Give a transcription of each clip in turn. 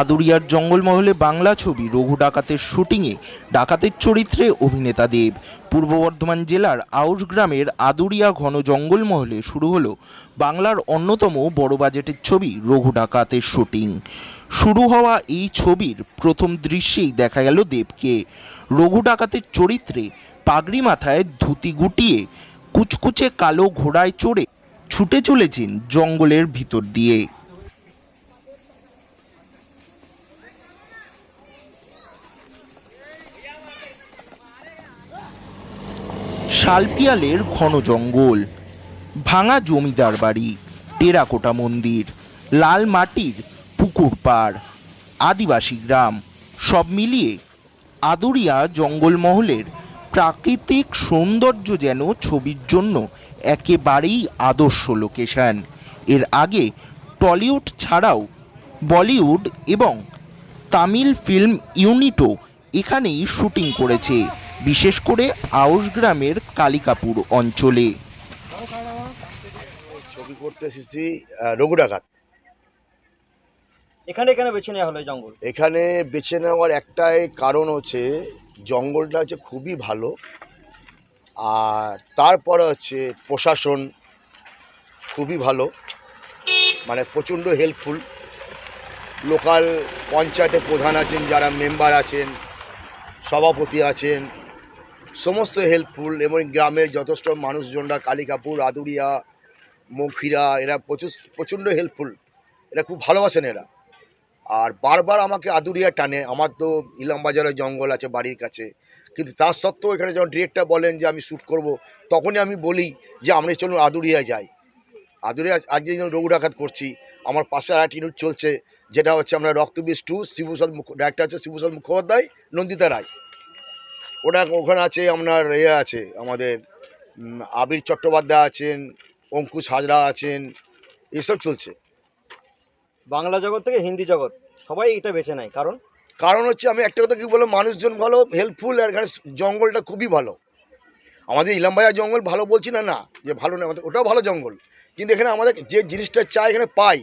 আদুরিয়ার জঙ্গলমহলে বাংলা ছবি রঘু ডাকাতের শুটিংয়ে ডাকাতের চরিত্রে অভিনেতা দেব। পূর্ব বর্ধমান জেলার আউশ গ্রামের আদুরিয়া ঘন জঙ্গলমহলে শুরু হলো বাংলার অন্যতম বড় বাজেটের ছবি রঘু ডাকাতের শুটিং। শুরু হওয়া এই ছবির প্রথম দৃশ্যেই দেখা গেল দেবকে। রঘু ডাকাতের চরিত্রে পাগড়ি মাথায় ধুতি গুটিয়ে কুচকুচে কালো ঘোড়ায় চড়ে ছুটে চলেছেন জঙ্গলের ভিতর দিয়ে। শালপিয়ালের ঘন জঙ্গল, ভাঙা জমিদার বাড়ি, টেরাকোটা মন্দির, লাল মাটির পুকুর পাড়, আদিবাসী গ্রাম, সব মিলিয়ে আদুরিয়া জঙ্গলমহলের প্রাকৃতিক সৌন্দর্য যেন ছবির জন্য একেবারেই আদর্শ লোকেশন। এর আগে টলিউড ছাড়াও বলিউড এবং তামিল ফিল্ম ইউনিটও এখানেই শুটিং করেছে। বিশেষ করে আউশ গ্রামের কালিকাপুর অঞ্চলে। ছবি করতে এসেছি রঘু ডাকাত এখানে এখানে বেছে নেওয়া হলো জঙ্গল? এখানে বেছে নেওয়ার একটাই কারণ হচ্ছে জঙ্গলটা হচ্ছে খুবই ভালো আর তারপরে হচ্ছে প্রশাসন খুবই ভালো মানে প্রচণ্ড হেল্পফুল লোকাল পঞ্চায়েতের প্রধান আছেন যারা মেম্বার আছেন সভাপতি আছেন সমস্ত হেল্পফুল এবং গ্রামের যথেষ্ট মানুষজনরা কালিকাপুর আদুরিয়া মৌখিরা এরা প্রচুর, প্রচণ্ড হেল্পফুল এরা খুব ভালোবাসেন এরা। আর বারবার আমাকে আদুরিয়া টানে। আমার তো ইলামবাজারের জঙ্গল আছে বাড়ির কাছে। কিন্তু তার সত্ত্বেও এখানে যখন ডিরেক্টর বলেন যে আমি শ্যুট করব, তখনই আমি বলি যে আমরা চলুন আদুরিয়া যাই। আদুরিয়া আজকে যেমন রঘু ডাকাত করছি, আমার পাশে আর ইউনিট চলছে, যেটা হচ্ছে আমরা রক্তবীজ টু শিবুসল মুখ ডাক্তার আছে শিবুসল মুখোপাধ্যায়, নন্দিতা রায়। ওটা ওখানে আছে আপনার ইয়ে আছে আমাদের আবির চট্টোপাধ্যায় আছেন অঙ্কুশ হাজরা আছেন এসব চলছে। বাংলা জগৎ থেকে হিন্দি জগৎ সবাই এটা বেছে নেয়। কারণ? কারণ হচ্ছে আমি একটা কথা কি বলব মানুষজন ভালো হেল্পফুল আর এখানে জঙ্গলটা খুবই ভালো। আমাদের ইলামবাজার জঙ্গল ভালো বলছি না না যে ভালো না আমাদের ওটাও ভালো জঙ্গল। কিন্তু এখানে আমাদের যে জিনিসটা চাই এখানে পাই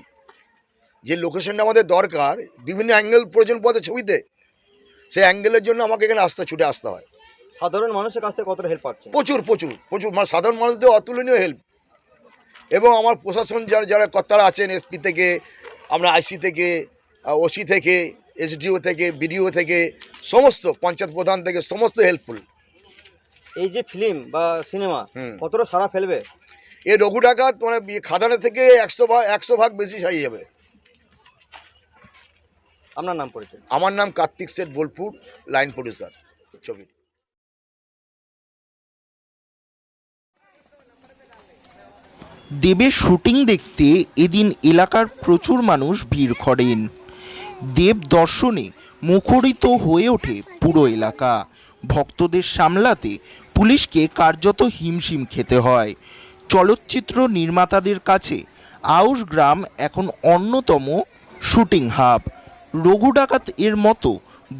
যে লোকেশনটা আমাদের দরকার বিভিন্ন অ্যাঙ্গেল প্রয়োজন পড়ে ছবিতে সেই অ্যাঙ্গেলের জন্য আমাকে এখানে আসতে ছুটে আসতে হয়। সাধারণ মানুষের কাছ থেকে কতটা হেল্প পাচ্ছে প্রচুর প্রচুর প্রচুর। মানে সাধারণ মানুষদের অতুলনীয় হেল্প এবং আমার প্রশাসন যারা যারা কর্তারা আছেন এসপি থেকে আমরা আইসি থেকে ওসি থেকে এসডিও থেকে বিডিও থেকে সমস্ত পঞ্চায়েত প্রধান থেকে সমস্ত হেল্পফুল এই যে ফিল্ম বা সিনেমা কতটা সারা ফেলবে? এই রঘু ডাকাত মানে ইয়ে খাদানা থেকে একশো ভাগ একশো ভাগ বেশি ছাড়িয়ে যাবে। আপনার নাম পরিচয়? আমার নাম কার্তিক শেঠ বোলপুর লাইন প্রডিউসার ছবির দেবের শুটিং দেখতে এদিন এলাকার প্রচুর মানুষ ভিড় করেন। দেব দর্শনে মুখরিত হয়ে ওঠে পুরো এলাকা। ভক্তদের সামলাতে পুলিশকে কার্যত হিমশিম খেতে হয়। চলচ্চিত্র নির্মাতাদের কাছে আউশ গ্রাম এখন অন্যতম শুটিং হাব। রঘু ডাকাত এর মতো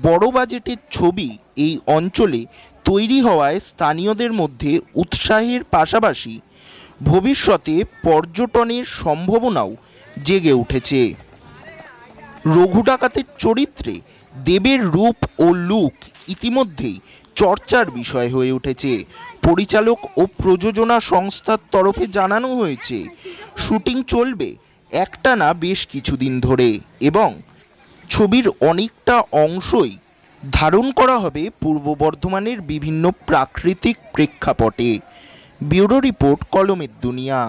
বড় বাজেটের ছবি এই অঞ্চলে তৈরি হওয়ায় স্থানীয়দের মধ্যে উৎসাহের পাশাপাশি ভবিষ্যতে পর্যটনের সম্ভাবনাও জেগে উঠেছে। রঘু ডাকাতের চরিত্রে দেবের রূপ ও লুক ইতিমধ্যেই চর্চার বিষয় হয়ে উঠেছে। পরিচালক ও প্রযোজনা সংস্থার তরফে জানানো হয়েছে, শুটিং চলবে একটানা বেশ কিছুদিন ধরে এবং ছবির অনেকটা অংশই ধারণ করা হবে পূর্ব বর্ধমানের বিভিন্ন প্রাকৃতিক প্রেক্ষাপটে। ব্যুরো রিপোর্ট কলমের দুনিয়া।